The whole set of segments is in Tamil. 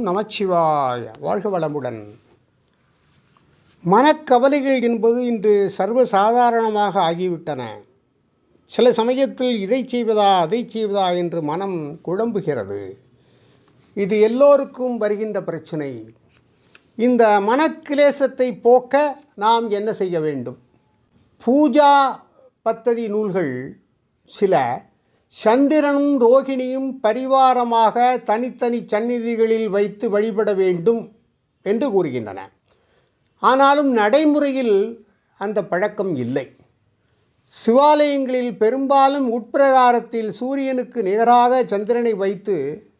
நமச்சிவாய. வாழ்க வளமுடன். மனக்கவலைகள் என்பது இன்று சர்வசாதாரணமாக ஆகிவிட்டன. சில சமயத்தில் இதை செய்வதா அதை செய்வதா என்று மனம் குழம்புகிறது. இது எல்லோருக்கும் வருகின்ற பிரச்சனை. இந்த மனக்கிலேசத்தை போக்க நாம் என்ன செய்ய வேண்டும்? பூஜா பத்ததி நூல்கள் சில சந்திரனும் ரோகிணியும் பரிவாரமாக தனித்தனி சந்நிதிகளில் வைத்து வழிபட வேண்டும் என்று கூறுகின்றன. ஆனாலும் நடைமுறையில் அந்த பழக்கம் இல்லை. சிவாலயங்களில் பெரும்பாலும் உட்பிரகாரத்தில் சூரியனுக்கு நிகராக சந்திரனை வைத்து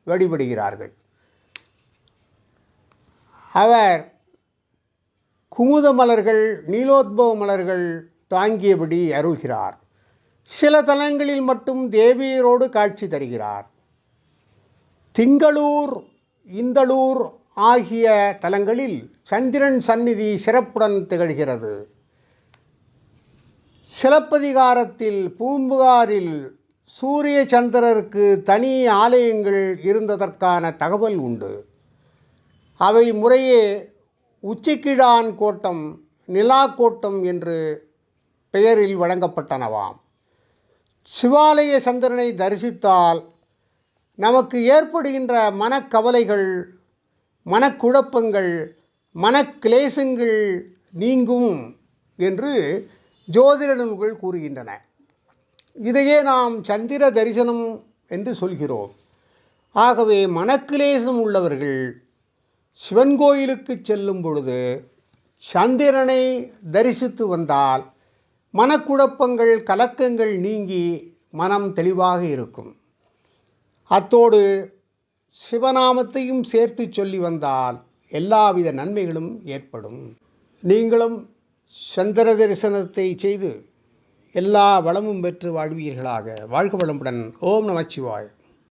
வழிபடுகிறார்கள். அவர் குமுத மலர்கள் நீலோத்பவ மலர்கள் தாங்கியபடி அருள்கிறார். சில தலங்களில் மட்டும் தேவியரோடு காட்சி தருகிறார். திங்களூர் இந்தளூர் ஆகிய தலங்களில் சந்திரன் சந்நிதி சிறப்புடன் திகழ்கிறது. சிலப்பதிகாரத்தில் பூம்புகாரில் சூரிய சந்திரருக்கு தனி ஆலயங்கள் இருந்ததற்கான தகவல் உண்டு. அவை முறையே உச்சிக்கிழான் கோட்டம் நிலா கோட்டம் என்று பெயரில் வழங்கப்பட்டனவாம். சிவாலய சந்திரனை தரிசித்தால் நமக்கு ஏற்படுகின்ற மனக்கவலைகள் மனக்குழப்பங்கள் மனக்கிளேசங்கள் நீங்கும் என்று ஜோதிட நூல்கள் கூறுகின்றன. இதையே நாம் சந்திர தரிசனம் என்று சொல்கிறோம். ஆகவே மனக்கிலேசம் உள்ளவர்கள் சிவன் கோயிலுக்கு செல்லும் பொழுது சந்திரனை தரிசித்து வந்தால் மனக்குழப்பங்கள் கலக்கங்கள் நீங்கி மனம் தெளிவாக இருக்கும். அத்தோடு சிவநாமத்தையும் சேர்த்து சொல்லி வந்தால் எல்லாவித நன்மைகளும் ஏற்படும். நீங்களும் சந்திர தரிசனத்தை செய்து எல்லா வளமும் பெற்று வாழ்வீர்களாக. வாழ்க வளமுடன். ஓம் நமச்சிவாய்.